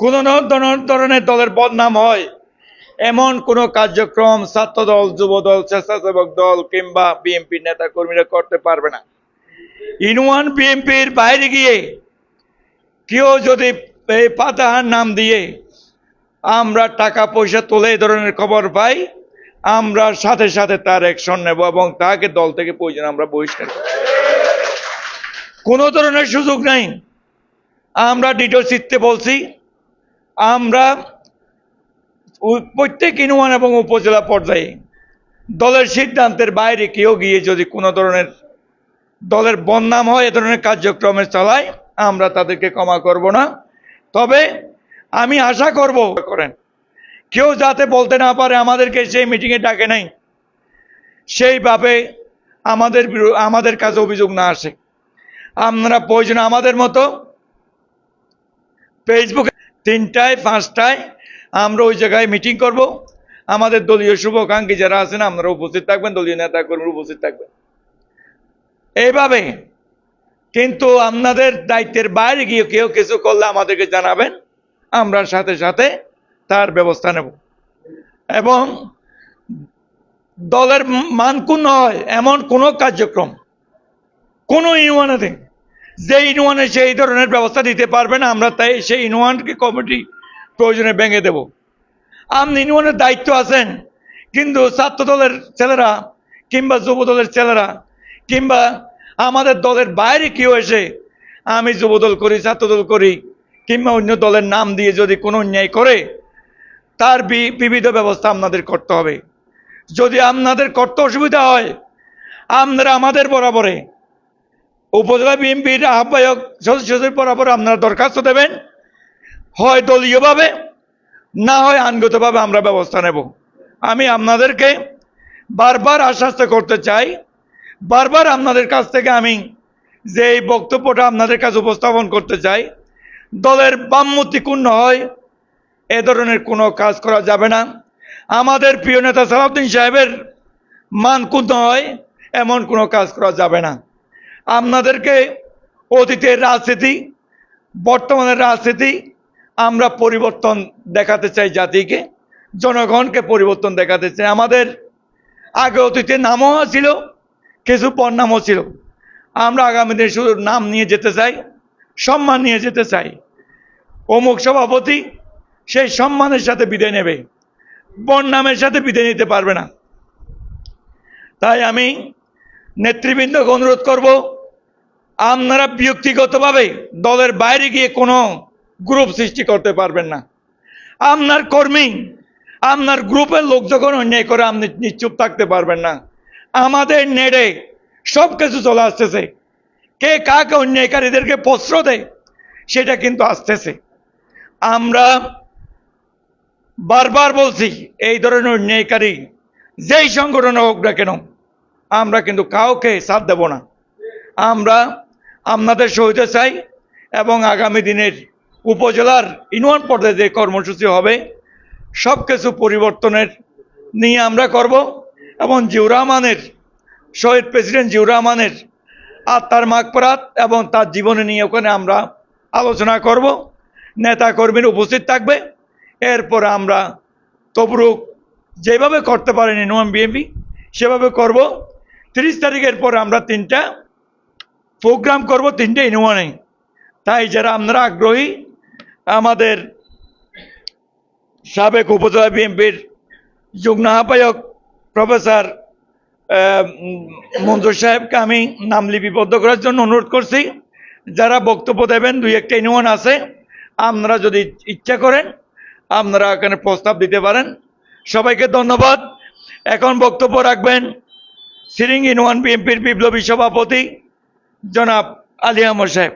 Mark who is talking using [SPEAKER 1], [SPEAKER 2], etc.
[SPEAKER 1] কোন ধরনের দলের বদনাম হয়। এমন কোন কার্যক্রম ছাত্র দল যুব দল স্বেচ্ছাসেবক দল কিংবা বিএনপি নেতা কর্মীরা করতে পারবে না। ইনওয়ান বিএনপির বাইরে গিয়ে কেউ যদি এই পাতাহার নাম দিয়ে আমরা টাকা পয়সা তোলে এই ধরনের খবর পাই, আমরা সাথে সাথে তার অ্যাকশন নেব এবং তাকে দল থেকে প্রয়োজন আমরা বহিষ্কার। কোনো ধরনের সুযোগ নাই। আমরা চিত্তে বলছি। আমরা প্রত্যেক ইউনিয়ন এবং উপজেলা পর্যায়ে দলের সিদ্ধান্তের বাইরে কেউ গিয়ে যদি কোনো ধরনের দলের বদনাম হয়, এ ধরনের কার্যক্রমে চালায়, আমরা তাদেরকে ক্ষমা করব না। তবে আমি আশা করব, করেন, কেউ যাতে বলতে না পারে, আমাদেরকে সেই মিটিংয়ে ডাকে নাই সেইভাবে আমাদের আমাদের কাছে অভিযোগ না আসে। আমরা প্রয়োজন আমাদের মতো ফেসবুকে তিনটায়, পাঁচটায় আমরা ওই জায়গায় মিটিং করব। আমাদের দলীয় শুভাকাঙ্ক্ষী যারা আছেন, আপনারা উপস্থিত থাকবেন, দলীয় নেতা কর্মী উপস্থিত থাকবেন। এইভাবে কিন্তু আপনাদের দায়িত্বের বাইরে গিয়ে কেউ কিছু করলে আমাদেরকে জানাবেন, আমরা সাথে সাথে তার ব্যবস্থা নেব। এবং দলের মানকুন হয় এমন কোনো কার্যক্রম, কোনো ইউনিয়নেতে যে ইউনিয়নে সেই ধরনের ব্যবস্থা দিতে পারবে না, আমরা তাই সেই ইউনিয়নকে কমিটি প্রয়োজনে ভেঙে দেব। আপনি ইউনিয়নের দায়িত্ব আছেন, কিন্তু ছাত্র দলের ছেলেরা কিংবা যুব দলের ছেলেরা কিংবা আমাদের দলের বাইরে কেউ এসে আমি যুবদল করি, ছাত্রদল করি, কিংবা অন্য দলের নাম দিয়ে যদি কোনো অন্যায় করে, তার বিবিধ ব্যবস্থা আপনাদের করতে হবে। যদি আপনাদের করতে অসুবিধা হয়, আপনারা আমাদের বরাবরে উপজেলা বিএনপির আহ্বায়ক সদস্যদের বরাবর আপনারা দরখাস্ত দেবেন। হয় দলীয়ভাবে, না হয় আইনগতভাবে আমরা ব্যবস্থা নেব। আমি আপনাদেরকে বারবার আশ্বস্ত করতে চাই, বারবার আপনাদের কাছ থেকে আমি যে এই বক্তব্যটা আপনাদের কাছে উপস্থাপন করতে চাই, দলের বামমতিপূর্ণ হয়, এ ধরনের কোনো কাজ করা যাবে না। আমাদের প্রিয় নেতা সালাউদ্দিন সাহেবের মানকুণ্ঠ হয়, এমন কোনো কাজ করা যাবে না। আপনাদেরকে অতীতের রাজনীতি, বর্তমানের রাজনীতি আমরা পরিবর্তন দেখাতে চাই জাতিকে, জনগণকে পরিবর্তন দেখাতে চাই। আমাদের আগে অতীতে নামও ছিল কিছু পরনামও ছিল। আমরা আগামী দিনে শুধু নাম নিয়ে যেতে চাই, সম্মান নিয়ে যেতে চাই। অমুক সভাপতি সেই সম্মানের সাথে বিদায় নেবে বন্যামের সাথে বিদায় নিতে পারবে না। তাই আমি নেতৃবৃন্দকে অনুরোধ করব আপনারা ব্যক্তিগতভাবে দলের বাইরে গিয়ে কোনো গ্রুপ সৃষ্টি করতে পারবেন না। আপনার কর্মী, আপনার গ্রুপের লোক যখন অন্যায় করে, আপনি নিশ্চুপ থাকতে পারবেন না। আমাদের নেড়ে সব কিছু চলে আসতেছে। কে কাকে অন্যায়কারীদেরকে প্রশ্র দেয়, সেটা কিন্তু আসতেছে। আমরা বারবার বলছি, এই ধরনের অন্যায়কারী, যেই সংগঠন হোক না কেন, আমরা কিন্তু কাউকে সাথ দেব না। আমরা আপনাদের সহিত চাই এবং আগামী দিনের উপজেলার ইউনিয়ন পর্যায়ে যে কর্মসূচি হবে সব কিছু পরিবর্তনের নিয়ে আমরা করব এবং জিউর রহমানের, শহীদ প্রেসিডেন্ট জিউর রহমানের আত্মার মাগপরাত এবং তার জীবনে নিয়ে ওখানে আমরা আলোচনা করব। নেতা কর্মীর উপস্থিত থাকবে। এরপর আমরা তবরুক যেভাবে করতে পারেন, ইউনিয়ন বিএমপি সেভাবে করব। তিরিশ তারিখের পর আমরা তিনটা প্রোগ্রাম করব তিনটে ইউনিয়নে তাই যারা আপনারা আগ্রহী, আমাদের সাবেক উপজেলা বিএনপির যুগ্ম আহ্বায়ক প্রফেসর মঞ্জুর সাহেবকে আমি নাম লিপিবদ্ধ করার জন্য অনুরোধ করছি। যারা বক্তব্য দেবেন, দুই একটা ইউনিয়ন আছে, আপনারা যদি ইচ্ছা করেন, আপনারা এখানে প্রস্তাব দিতে পারেন। সবাইকে ধন্যবাদ। এখন বক্তব্য রাখবেন সিরিং ইউনিয়ন বিএনপির বিপ্লবী সভাপতি জনাব আলী আহমদ সাহেব।